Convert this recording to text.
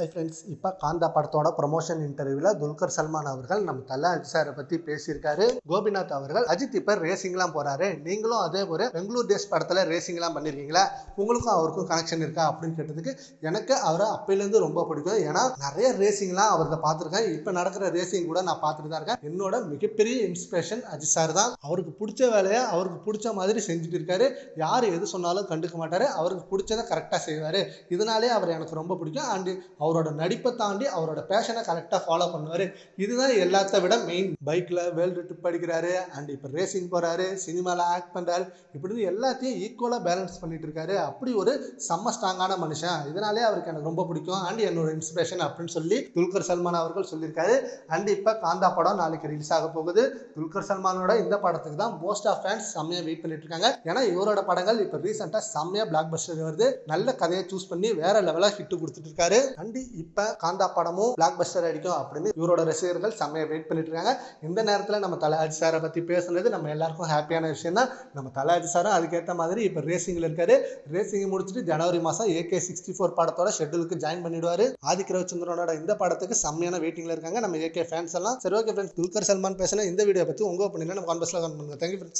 Hi friends இப்போ காந்தா படத்தோட promotion இன்டர்வியூவில் துல்கர் சல்மான் அவர்கள் நம்ம தல அஜித் சாரை பற்றி பேசியிருக்காரு. கோபிநாத் அவர்கள் அஜித் இப்போ ரேசிங்லாம் போகிறாரு நீங்களும் அதே ஒரு பெங்களூர் டேஸ் படத்தில் ரேசிங்லாம் பண்ணியிருக்கீங்களா உங்களுக்கும் அவருக்கும் கனெக்ஷன் இருக்கா அப்படின்னு கேட்டதுக்கு எனக்கு அவரை அப்பையிலேருந்து ரொம்ப பிடிக்கும். ஏன்னா நிறைய ரேசிங்லாம் அவர்கிட்ட பார்த்துருக்கேன். இப்போ நடக்கிற ரேசிங் கூட நான் பார்த்துட்டு தான் இருக்கேன். என்னோட மிகப்பெரிய இன்ஸ்பிரேஷன் அஜித் சார் தான். அவருக்கு பிடிச்ச வேலையை அவருக்கு பிடிச்ச மாதிரி செஞ்சுட்டு இருக்காரு. யார் எது சொன்னாலும் கண்டுக்க மாட்டார். அவருக்கு பிடிச்சதை கரெக்டாக செய்வார். இதனாலே அவர் எனக்கு ரொம்ப பிடிக்கும். அண்டு அவரோட நடிப்பை தாண்டி அவரோட பேஷனை கரெக்டாக ஃபாலோ பண்ணுவார். இதுதான் எல்லாத்த விட மெயின் பைக்கில் வேர்ல்டு ட்ரிப் அடிக்கிறாரு அண்ட் இப்போ ரேசிங் போகிறாரு சினிமாவில் ஆக்ட் பண்ணுறாரு இப்படின்னு எல்லாத்தையும் ஈக்குவலாக பேலன்ஸ் பண்ணிட்டு இருக்காரு. அப்படி ஒரு செம்ம ஸ்ட்ராங்கான மனுஷன். இதனாலே அவருக்கு எனக்கு ரொம்ப பிடிக்கும். அண்ட் என்னோட இன்ஸ்பிரேஷன் அப்படின்னு சொல்லி துல்கர் சல்மான் அவர்கள் சொல்லியிருக்காரு. அண்ட் இப்போ காந்தா படம் நாளைக்கு ரிலீஸ் ஆக போகுது. துல்கர் சல்மானோட இந்த படத்துக்கு தான் மோஸ்ட் ஆஃப் ஃபேன்ஸ் செம்மையாக வெயிட் பண்ணிட்டு இருக்காங்க. ஏன்னா இவரோட படங்கள் இப்போ ரீசெண்டாக செம்மையாக பிளாக் பஸ்டர் வருது. நல்ல கதையை சூஸ் பண்ணி வேற லெவலாக ஹிட் கொடுத்துட்டு இருக்காரு. அண்ட் இப்போ காந்தா படமும் பிளாக் பஸ்டர் அடிக்கும் அப்படின்னு இவரோட ரசிகர்கள் செம்மையை வெயிட் பண்ணிட்டு இருக்காங்க இந்த நேரத்தில் நம்ம தல சாரை பற்றி பேசுனது நம்ம எல்லாருக்கும் ஹாப்பியான விஷயம் தான் நம்ம தல சாரும் அதுக்கேற்ற மாதிரி இப்போ ரேசிங்கில் இருக்காரு. ரேசிங் முடிச்சுட்டு ஜனவரி மாதம் ஏகே சிக்ஸ்டி ஃபோர் படத்தோட ஷெட்யூலுக்கு ஜாயின் பண்ணிடுவாரு. ஆதிக் ரவிச்சந்திரனோட இந்த படத்துக்கு செம்மையான வெயிட்டிங்கில் இருக்காங்க. நம்ம ஏகே ஃபேன்ஸ் எல்லாம் சரி ஓகே ஃப்ரெண்ட்ஸ் துல்கர் சல்மான் பேசின இந்த வீடியோ பற்றி உங்கள் ஒப்பீனியன் நம்ம கான்பர்ஸில் கமெண்ட் பண்ணுங்க. Thank you friends